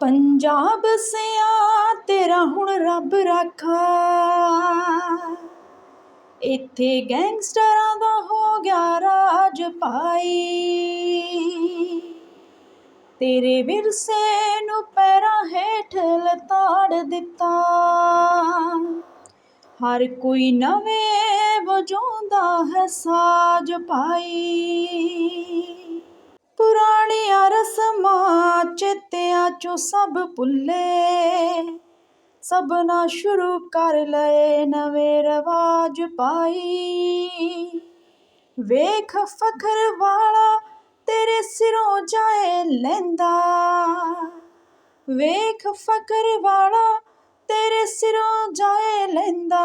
ਪੰਜਾਬ ਸਿਆ, ਤੇਰਾ ਹੁਣ ਰੱਬ ਰਾਖਾ। ਇੱਥੇ ਗੈਂਗਸਟਰਾਂ ਦਾ ਹੋ ਗਿਆ ਰਾਜ ਪਾਈ ਤੇਰੇ ਵਿਰਸੇ ਨੂੰ ਪੈਰਾਂ ਹੇਠ ਲਤਾੜ ਦਿੱਤਾ। ਹਰ ਕੋਈ ਨਵੇਂ ਵਜਾਉਂਦਾ ਹੈ ਸਾਜ ਪਾਈ ਪੁਰਾਣੀਆਂ ਰਸਮਾਂ ਚੇਤਿਆਂ ਚੋਂ ਸਭ ਭੁੱਲੇ ਸਭਨਾ ਸ਼ੁਰੂ ਕਰ ਲਏ, ਨਵੇਂ ਰਵਾਜ ਪਾਈ। ਵੇਖ ਫਖਰ ਵਾਲਾ ਤੇਰੇ ਸਿਰੋਂ ਜਾਏ ਲੈਂਦਾ, ਵੇਖ ਫਖਰ ਵਾਲਾ ਤੇਰੇ ਸਿਰੋਂ ਜਾਏ ਲੈਂਦਾ।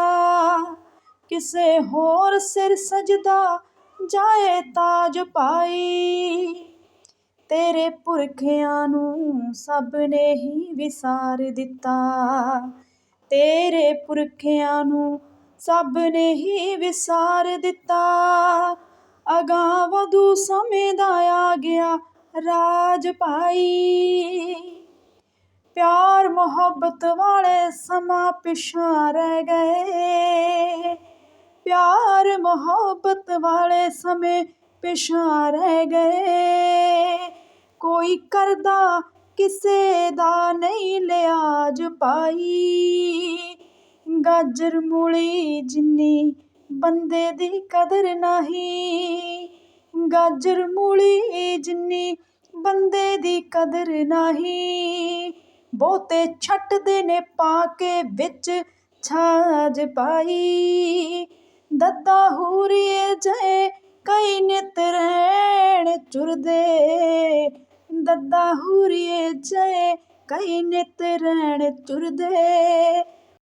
ਕਿਸੇ ਹੋਰ ਸਿਰ ਸਜਦਾ ਜਾਏ ਤਾਜ ਪਾਈ। ਤੇਰੇ ਪੁਰਖਿਆਂ ਨੂੰ ਸਭ ਨੇ ਹੀ ਵਿਸਾਰ ਦਿੱਤਾ। ਤੇਰੇ ਪੁਰਖਿਆਂ ਨੂੰ ਸਭ ਨੇ ਹੀ ਵਿਸਾਰ ਦਿੱਤਾ। ਅਗਾਂਹ ਵਧੂ ਸਮੇਂ ਦਾ ਆ ਗਿਆ ਰਾਜ ਪਾਈ ਪਿਆਰ ਮੁਹੱਬਤ ਵਾਲੇ ਸਮਾਂ ਪਿਛਾਂ ਰਹਿ ਗਏ। ਪਿਆਰ ਮੁਹੱਬਤ ਵਾਲੇ ਸਮੇਂ ਪਿਛਾਂ ਰਹਿ ਗਏ। ਕੋਈ ਕਰਦਾ, ਕਿਸੇ ਦਾ ਨਹੀਂ ਲਿਆਜ ਪਾਈ। ਗਾਜਰ ਮੂਲੀ ਜਿੰਨੀ ਬੰਦੇ ਦੀ ਕਦਰ ਨਹੀਂ। ਗਾਜਰ ਮੂਲੀ ਜਿੰਨੀ ਬੰਦੇ ਦੀ ਕਦਰ ਨਹੀਂ। ਬਹੁਤੇ ਛੱਟਦੇ ਨੇ ਪਾ ਕੇ ਵਿੱਚ ਛਾਜ ਪਾਈ। ਦੱਦਾ ਹੂਰੀਏ ਜੈ ਕਈ ਨਿਤ ਰਹਿਣ ਚੁਰਦੇ। ਦੱਦਾ ਹੂਰੀਏ ਜੈ ਕਈ ਨਿਤ ਰਹਿਣ ਚੁਰਦੇ।